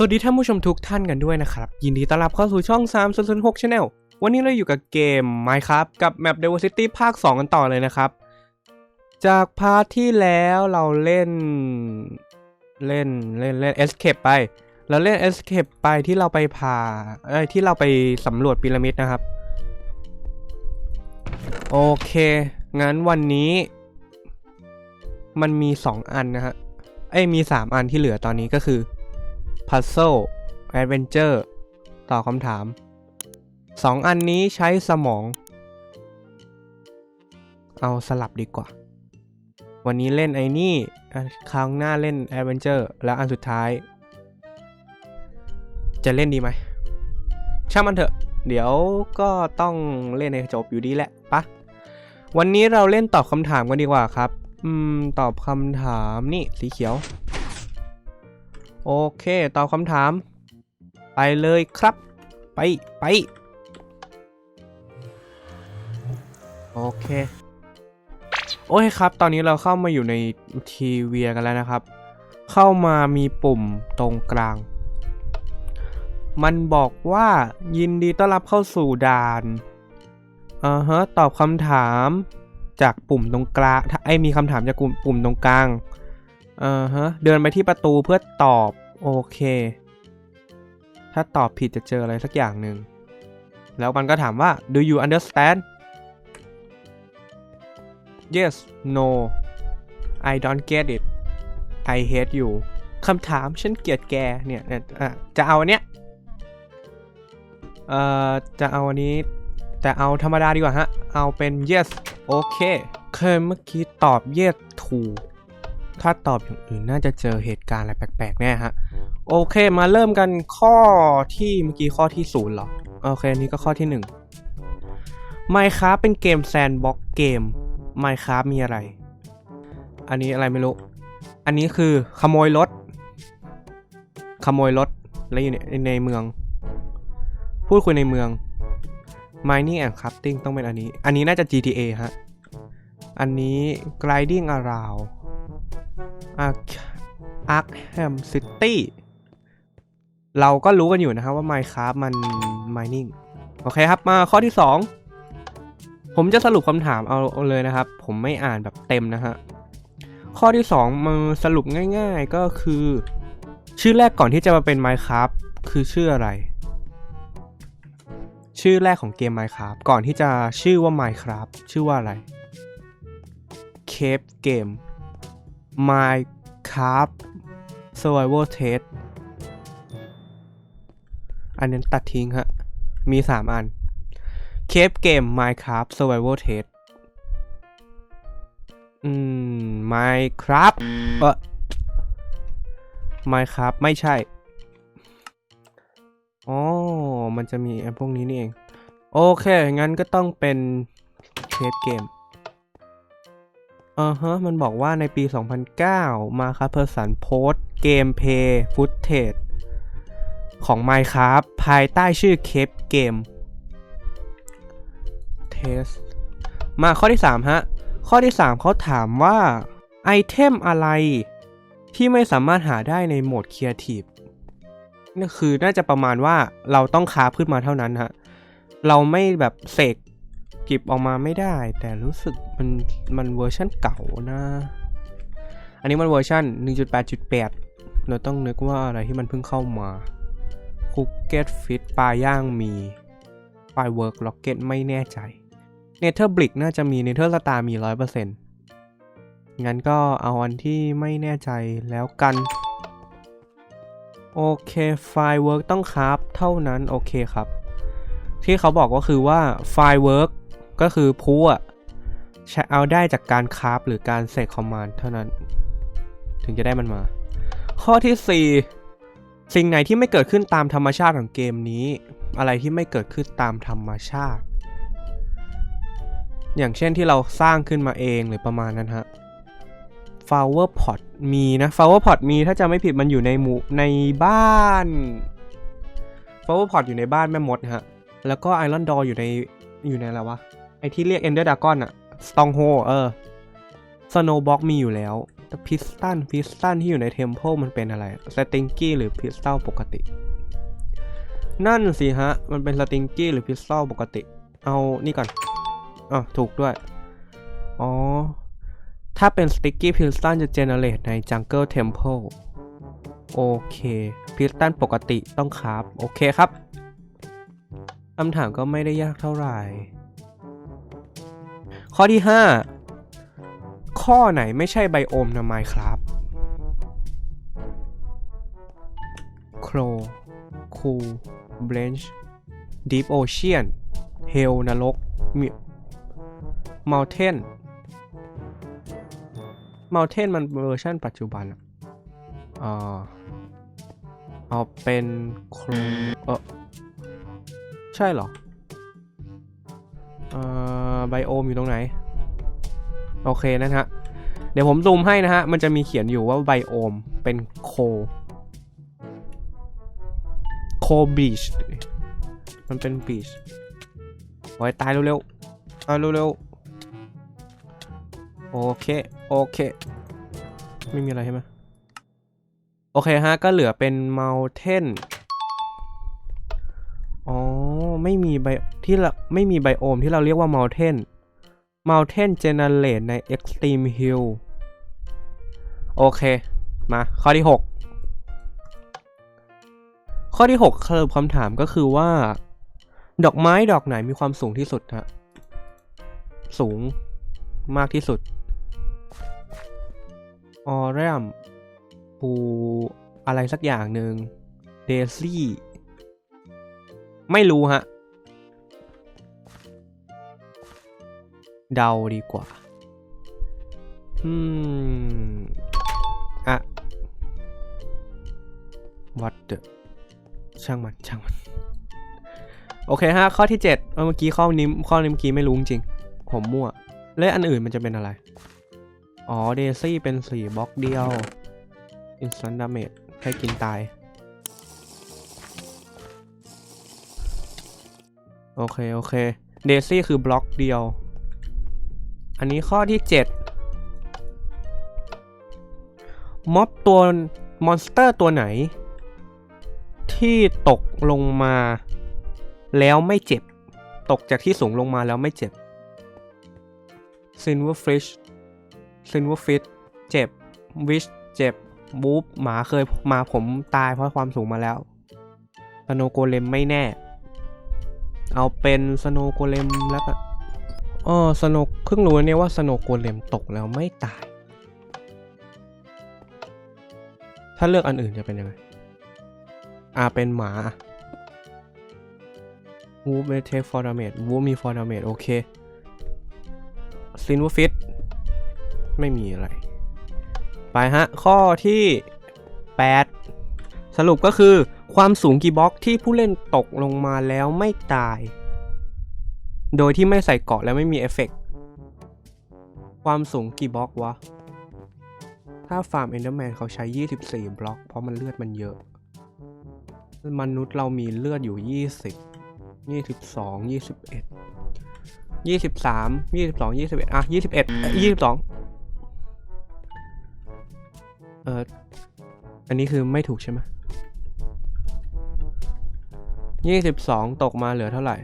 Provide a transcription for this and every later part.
สวัสดีท่านผู้ชมทุกท่านกันด้วยนะครับ ยินดีต้อนรับเข้าสู่ช่อง 3 0 6 Channel วันนี้เราอยู่กับเกม Minecraft กับ Map Diversity ภาค 2 กันต่อเลยนะครับ จากพาร์ทที่แล้วเราเล่น เล่นเล่นเล่น Escape ไป เราเล่น Escape ไปที่เราไปพาเอ้ยที่เราไปสำรวจพีระมิดนะครับ โอเค งั้นวันนี้ มันมี 2 อันนะฮะเอ้ยมี 3 อันที่เหลือตอนนี้ก็คือ Puzzle Adventure ตอบคำถาม 2 อันนี้ใช้สมอง เอาสลับดีกว่า วันนี้เล่นไอ้นี่ ครั้งหน้าเล่น Adventure แล้วอันสุดท้าย จะเล่นดีไหม ช่างมันเถอะ เดี๋ยวก็ต้องเล่นในจบอยู่ดีแหละปะวันนี้เราเล่นตอบคำถามกันดีกว่าครับ อืม ตอบคำถามนี่สีเขียว โอเค ตอบคำถาม ไปเลยครับ ไป ไป โอเค โอ้ยครับ ตอนนี้เราเข้ามาอยู่ในทีเวียกันแล้วนะครับ เข้ามามีปุ่มตรงกลาง มันบอกว่ายินดีต้อนรับเข้าสู่ด่านอ่าฮะ ตอบคำถามจากปุ่มตรงกลางถ้าไอมีคำถามจากปุ่มตรงกลาง อ่าฮะ เดินไปที่ประตูเพื่อตอบ โอเค ถ้าตอบผิดจะเจออะไรสักอย่างหนึ่ง แล้วมันก็ถามว่า do you understand yes no I don't get it I hate you คำถามฉันเกลียดแกเนี่ยจะเอาอันเนี้ยเอ่อจะเอาอันนี้จะเอาธรรมดาดีกว่าฮะ เอาเป็น yes โอเคเคยเมื่อกี้ตอบ yes ถูก ถ้าตอบอย่างอื่นน่าจะเจอเหตุการณ์อะไรแปลกๆแน่ฮะ โอเคมาเริ่มกันข้อที่เมื่อกี้ข้อที่ศูนย์หรอ โอเค นี้ก็ข้อที่หนึ่ง Minecraft เป็นเกมแซนบ็อกเกม Minecraft มีอะไร อันนี้อะไรไม่รู้ อันนี้คือขโมยรถ ขโมยรถ แล้วอยู่ในในเมือง พูดคุยในเมือง Mining and Crafting ต้องเป็นอันนี้ อันนี้น่าจะ GTA ฮะ อันนี้ Gliding Around Ark Arkham City เราก็รู้กันอยู่นะครับว่า Minecraft มัน Mining โอเคครับมาข้อที่ 2 ผมจะสรุปคำถามเอาเอาเลยนะครับ ผมไม่อ่านแบบเต็มนะฮะข้อที่2มาสรุปง่ายๆก็คือ ชื่อแรกก่อนที่จะมาเป็น Minecraft คือชื่ออะไร ชื่อแรกของเกม Minecraft ก่อนที่จะชื่อว่า Minecraft ชื่อว่าอะไร Cave Game Minecraft Survival Test อันนี้ตัดทิ้งฮะ มี 3 อัน เคปเกม Minecraft Survival Test อืม Minecraft เออ Minecraft ไม่ใช่ อ๋อ มันจะมีแอปพวกนี้นี่เอง โอเค งั้นก็ต้องเป็นเคปเกม อ่าฮะ มันบอกว่าในปี 2009 มาครับเพอร์สันโพสเกมเพย์ฟุตเทจของ Minecraft ภายใต้ชื่อ Cave Game Test มาข้อที่ 3 ฮะ ข้อที่ 3เขาถามว่า ไอเทมอะไร ที่ไม่สามารถหาได้ในโหมด Creative นี่คือน่าจะประมาณว่าเราต้องคาบขึ้นมาเท่านั้นฮะ เราไม่แบบเสก กิบออกมาไม่ได้ แต่รู้สึกมันมันเวอร์ชันเก่านะ อันนี้มันเวอร์ชัน1.8.8 เราต้องนึกว่าอะไรที่มันเพิ่งเข้ามาคุกเก็ตฟิตปลาย่างมีไฟเวิร์กล็อกเก็ตไม่แน่ใจเนเธอร์บลิกน่าจะมีเนเธอร์สตาร์มี 100%งั้นก็เอาอันที่ไม่แน่ใจแล้วกัน โอเคไฟเวิร์กต้องคราฟเท่านั้น โอเคครับ ที่เขาบอกก็คือว่าไฟเวิร์ก ก็คือพูอะใช้เอาได้จากการคราฟหรือการเสกคอมมานด์เท่านั้น ถึงจะได้มันมา ข้อที่ 4 สิ่งไหนที่ไม่เกิดขึ้นตามธรรมชาติของเกมนี้ อะไรที่ไม่เกิดขึ้นตามธรรมชาติ อย่างเช่นที่เราสร้างขึ้นมาเองหรือประมาณนั้นฮะ flower pot มีนะ flower pot มีถ้าจะไม่ผิดมันอยู่ในหมู่ในบ้าน flower pot อยู่ในบ้านแม่มดฮะ แล้วก็ iron door อยู่ในอยู่ในอะไรวะ ไอที่เรียก ender dragon อะ stronghold เออ snowbox มีอยู่แล้ว แต่พิสตันพิสตันที่อยู่ในเทมเพลมันเป็นอะไรสติงกี้หรือพิสตัลปกติ นั่นสิฮะ มันเป็นสติงกี้หรือพิสตัลปกติ เอานี่ก่อนอ๋อถูกด้วย อ๋อ ถ้าเป็น Sticky Piston จะ generate ใน Jungle Temple โอเค Piston ปกติต้องคราฟโอเคครับคำถามก็ไม่ได้ยากเท่าไหร่ ข้อที่ 5 ข้อไหนไม่ใช่ไบโอมน Minecraft โครคูเบรนช์ Deep Ocean Hell นรกมิ Mountain Mountain มันเวอร์ชันปัจจุบันอะอ่าเอาเป็นโครเออใช่เหรอ ไบโอมอยู่ตรงไหน โอเคนะฮะ เดี๋ยวผมซูมให้นะฮะ มันจะมีเขียนอยู่ว่าไบโอมเป็นโค โคบีช มันเป็นบีชโอ้ยตายเร็วๆ ตายเร็วๆ โอเค โอเค ไม่มีอะไรใช่ไหมโอเคฮะ ก็เหลือเป็น Mountain อ๋อ ไม่มีไบที่เราไม่มีไบโอมที่เราเรียกว่า Mountain Mountain Generate ใน Extreme Hill โอเค มา ข้อที่ 6 ข้อที่ 6คือคำถามก็คือว่า ดอกไม้ดอกไหนมีความสูงที่สุดฮะสูงมากที่สุดออเรมปูอะไรสักอย่างหนึ่งเดซี่ ไม่รู้ฮะ เดาดีกว่า อืม อะ what the ช่างมัน ช่างมัน โอเคฮะ ข้อที่ 7 เมื่อกี้ข้อนี้ข้อนี้เมื่อกี้ไม่รู้จริง ผมมั่ว แล้วอันอื่นมันจะเป็นอะไร อ๋อ เดซี่เป็นสี่บล็อกเดียว อินส n นดาเมจแค่กินตาย โอเค โอเคเดซี่คือบล็อกเดียว อันนี้ข้อที่ 7 ม็อบตัวมอนสเตอร์ตัวไหน ที่ตกลงมา แล้วไม่เจ็บ ตกจากที่สูงลงมาแล้วไม่เจ็บ Silverfish Silverfish เจ็บ Wish เจ็บบูฟหมาเคยมาผมตายเพราะความสูงมาแล้วสโนโกเลมไม่แน่ เอาเป็นสโนโกเลมแล้วก็อ๋อสโนเพิ่งรู้เนี่ยว่าสโนโกเลมตกแล้วไม่ตาย ถ้าเลือกอันอื่นจะเป็นยังไงอ่าเป็นหมาวูฟไม่เทคฟอร์ดาเมดวูฟมีฟอร์ดาเมดโอเคซินวูฟิตไม่มีอะไร ไปฮะ ข้อที่ 8 สรุปก็คือความสูงกี่บล็อกที่ผู้เล่นตกลงมาแล้วไม่ตาย โดยที่ไม่ใส่เกาะและไม่มีเอฟเฟกต์ความสูงกี่บล็อกวะ ถ้าฟาร์มเอนเดอร์แมนเขาใช้ 24 บล็อก เพราะมันเลือดมันเยอะ มนุษย์เรามีเลือดอยู่ 20 22 21 23 22 21 อะ 21เอ้ย22 เออ อันนี้คือไม่ถูกใช่ไหมยี่สิบสองตกมาเหลือเท่าไหร่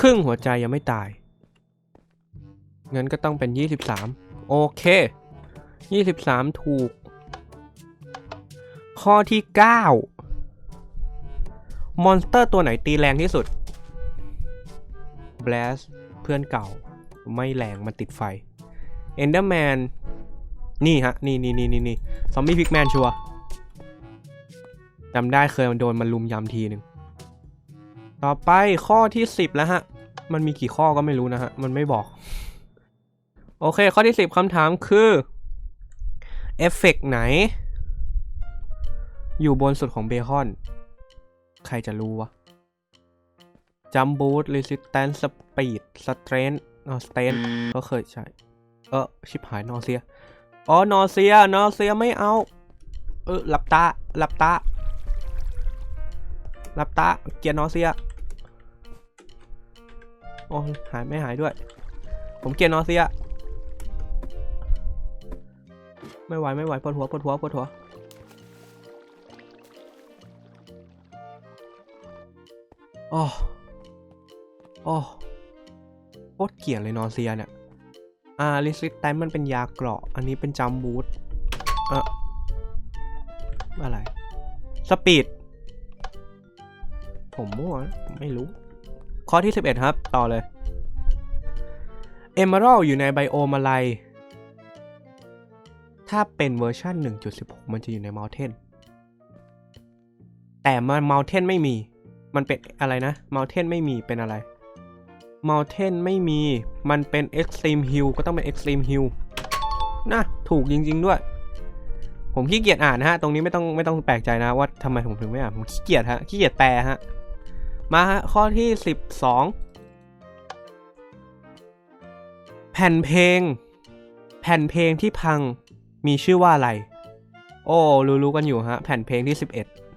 ครึ่งหัวใจยังไม่ตาย เงั้นก็ต้องเป็นยี่สิบสามโอเคยี่สิบสามถูก ข้อที่เก้ามอนสเตอร์ตัวไหนตีแรงที่สุด b l a s เพื่อนเก่า ไม่แรงมันติดไฟ Enderman นี่ฮะ นี่นี่นี่นี่นี่ซอมบี้พิกแมนชัวร์จำได้เคยมันโดนมันลุมยำทีหนึ่งต่อไปข้อที่10แล้วฮะ มันมีกี่ข้อก็ไม่รู้นะฮะ มันไม่บอก โอเค ข้อที่10คำถามคือเอฟเฟกไหน อยู่บนสุดของเบคอน ใครจะรู้วะจัมบูทรีสิสแตนสปีดสเตรนอ๋อสเตนก็เคยใช่เออชิบหายนอเซีย อ๋อนอเซียนอเซียไม่เอา เออหลับตาหลับตาหลับตาเกียร์นอเซียโอ้หายไม่หายด้วย ผมเกียร์นอเซีย ไม่ไหวไม่ไหวปวดหัวปวดหัวปวดหัวอ๋ออ๋อโคตรเกลียดเลยนอเซียเนี่ย อ่าลิซิตแตนมันเป็นยาเกราะ อันนี้เป็นจัมบูทเอออะไร สปีด ผมมั่วผมไม่รู้ ข้อที่ 11 ครับ ต่อเลย เอเมอรัลอยู่ในไบโอมอะไร ถ้าเป็นเวอร์ชัน1.16 มันจะอยู่ใน Mountain แต่มัน Mountain ไม่มี มันเป็นอะไรนะ Mountain ไม่มีเป็นอะไร Mountain ไม่มี มันเป็น Extreme Hill ก็ต้องเป็น Extreme Hill นะถูกจริง ๆ ด้วย ผมขี้เกียจอ่านนะฮะ ตรงนี้ไม่ต้องไม่ต้องแปลกใจนะว่าทำไมผมถึงไม่อ่าน ผมขี้เกียจฮะ ขี้เกียจแปลฮะ มาฮะ ข้อที่ 12 แผ่นเพลง แผ่นเพลงที่พังมีชื่อว่าอะไร โอ้ รู้ๆกันอยู่ฮะ แผ่นเพลงที่ 11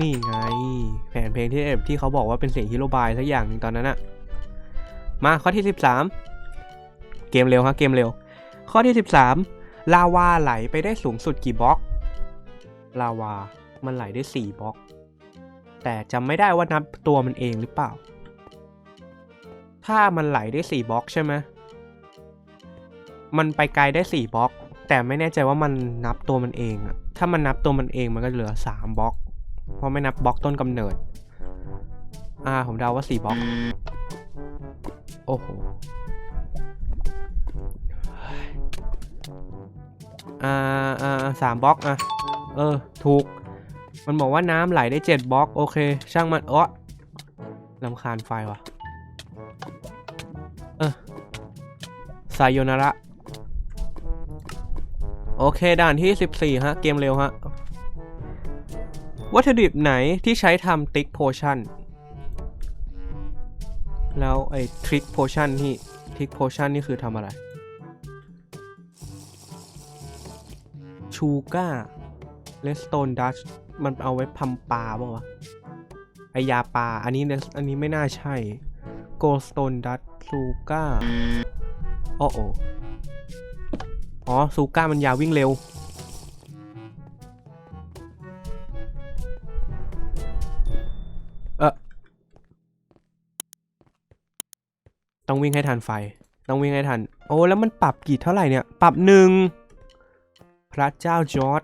นี่ไง แผ่นเพลงที่ที่เขาบอกว่าเป็นเสียงฮิโรบายสักอย่างหนึ่งตอนนั้นอะมาข้อที่ 13 เกมเร็วฮะเกมเร็ว ข้อที่ 13 ลาวาไหลไปได้สูงสุดกี่บล็อก ลาวามันไหลได้ 4บล็อก แต่จำไม่ได้ว่านับตัวมันเองหรือเปล่า ถ้ามันไหลได้ 4บล็อกใช่ไหมมันไปไกลได้ 4บล็อก แต่ไม่แน่ใจว่ามันนับตัวมันเองอะถ้ามันนับตัวมันเองมันก็เหลือ 3บล็อก เพราะไม่นับบล็อกต้นกำเนิด อ่า ผมเดาว่า4บล็อก โอ้โหอ่าอ่าสามบล็อกอะ เออ ถูก มันบอกว่าน้ำไหลได้7บล็อก โอเค ช่างมันเออลำคาญไฟว่ะ เออไซโยนาระ โอเค ด่านที่ 14 ฮะ เกมเร็วฮะ วัตถุดิบไหนที่ใช้ทำติ๊กโพชั่น แล้วไอ้ทริกโพชั่นที่ทริกโพชั่นนี่คือทำอะไร ชูก้าเลสโตนดัชมันเอาไว้พัมปลาป่าวะไอยาปลา อันนี้อันนี้ไม่น่าใช่โกลสโตนดัชซูก้าโอ้โออ๋อซูก้ามันยาววิ่งเร็ว ต้องวิ่งให้ทันไฟ ต้องวิ่งให้ทัน โอ้แล้วมันปรับกี่เท่าไหร่เนี่ย ปรับหนึ่งพระเจ้าจอร์ด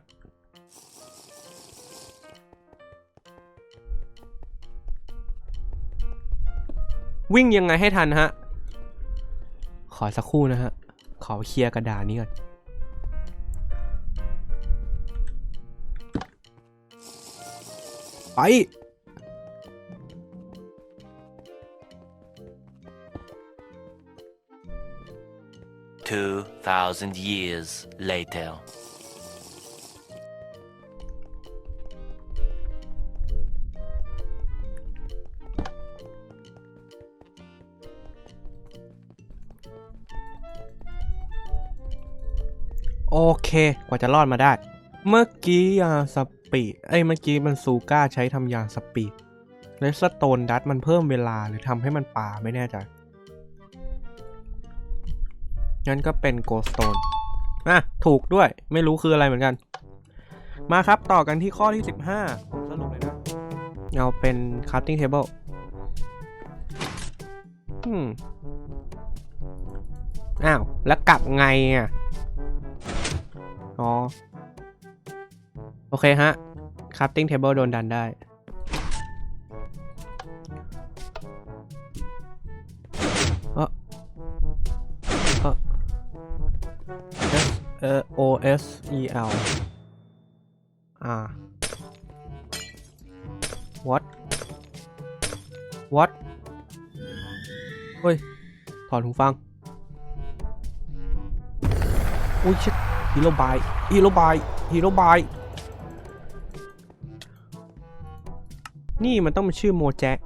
วิ่งยังไงให้ทันฮะ ขอสักครู่นะฮะ ขอเคลียร์กระดานนี้ก่อนไป Two thousand years later. โอเค กว่าจะรอดมาได้ เมื่อกี้ยาสปีด เอ้ย เมื่อกี้มันซูก้าใช้ทำยาสปีดเลสโตนดัตมันเพิ่มเวลาหรือทำให้มันป่าไม่แน่ใจ งั้นก็เป็นโกสโตนอะถูกด้วยไม่รู้คืออะไรเหมือนกัน มาครับต่อกันที่ข้อที่ 15 ผมสรุปเลยนะ เอาเป็น crafting table อืมอ้าว แล้วกลับไงอะ อ๋อ โอเคฮะ crafting table โดนดันได้ เออ O S E L R what what เฮ้ย ถอดหูฟัง อุ้ยชิดฮีโร่บายฮีโร่บายฮีโร่บายนี่มันต้องเป็นชื่อโมแจ็ค